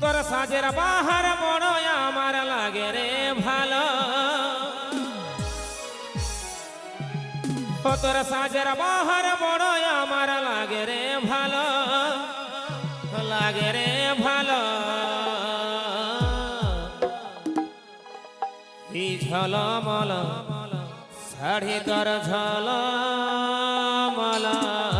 তোর সাজের বাহার বড় আমার লাগে রে ভালো। তোর সাজের বাহার বড় আমার লাগে রে ভালো, লাগে রে ভালো। এই ঝলমল, শাড়ি তোর ঝলমল। তোর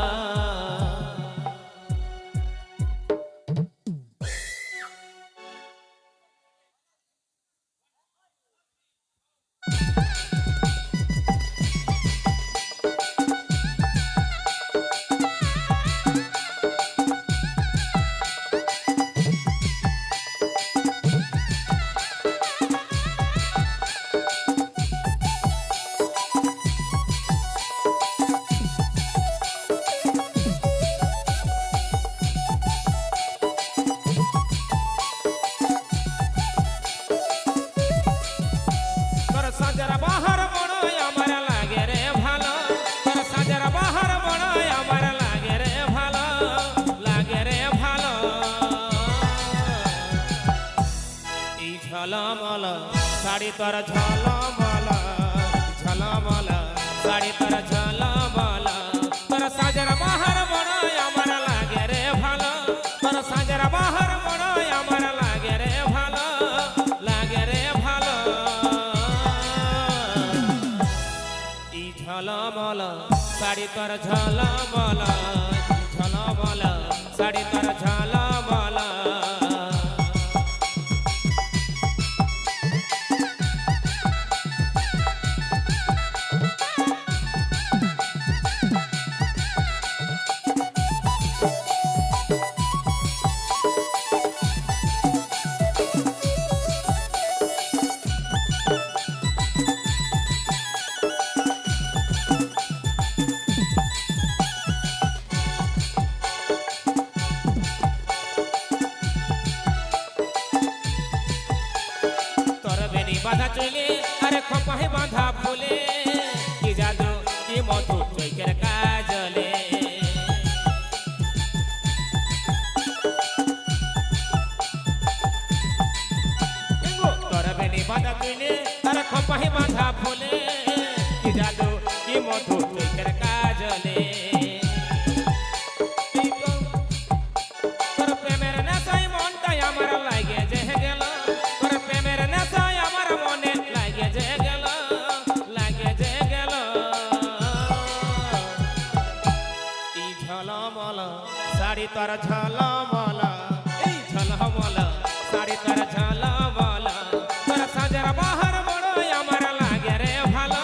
ঝলমল শাড়ি তোর ঝলমল ঝলমল শাড়ি তোর ঝলমল তোর সাজার বাহার বড় আমার লাগে রে ভালো তোর সাজার বাহার বড় আমার লাগে রে ভালো লাগে রে ভালো ই ঝলমল শাড়ি তোর ঝলমল ঝলমল শাড়ি তোর ঝলমল বাঁধা চলে আরে খপাহে বাঁধা ফুলে। কি জাদু, কি মধু চৈকের কাজলে। তরবে নি বাধা চলে আরে খপাহে বাঁধা ফুলে। কি জাদু ঝলমল শাড়ি তোর ঝলমল এই ঝলমল শাড়ি তোর ঝলমল তোর সাজার বাহার বড় আমার লাগে রে ভালো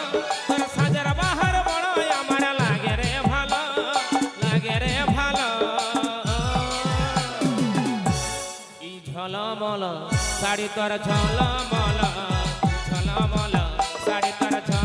তোর সাজার বাহার বড় আমার লাগে রে ভালো লাগে রে ভালো ই ঝলমল শাড়ি তোর ঝলমল ঝলমল শাড়ি তোর ঝলমল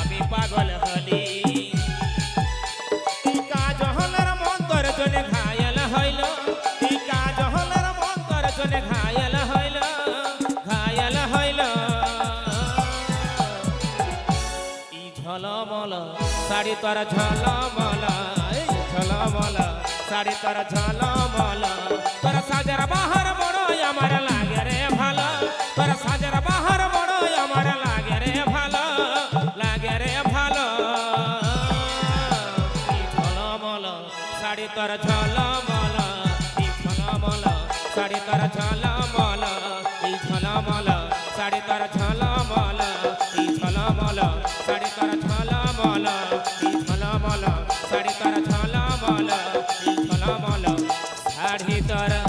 আমি পাগল হলি। টিকা জহলের মন্তর জনে ঘায়ল হইল। টিকা জহলের মন্তর জনে ঘায়ল হইল। ঘায়ল হইল। ই ঝলমল শাড়ি তোর ঝলমল ঝলমল শাড়ি তোর ঝলমল তোর সাজার বাহার বড় আমার লাগে রে ভালো তোর সাজার বাহার বড় আমার লাগে রে ভালো লাগে রে ভালো ঝলমল শাড়ি তোর ঝলমল ঝলমল শাড়ি তোর ঝলমল ঝলমল শাড়ি তোর ঝলমল ঝলমল শাড়ি তোর ঝলমল কাঢ়ি তরা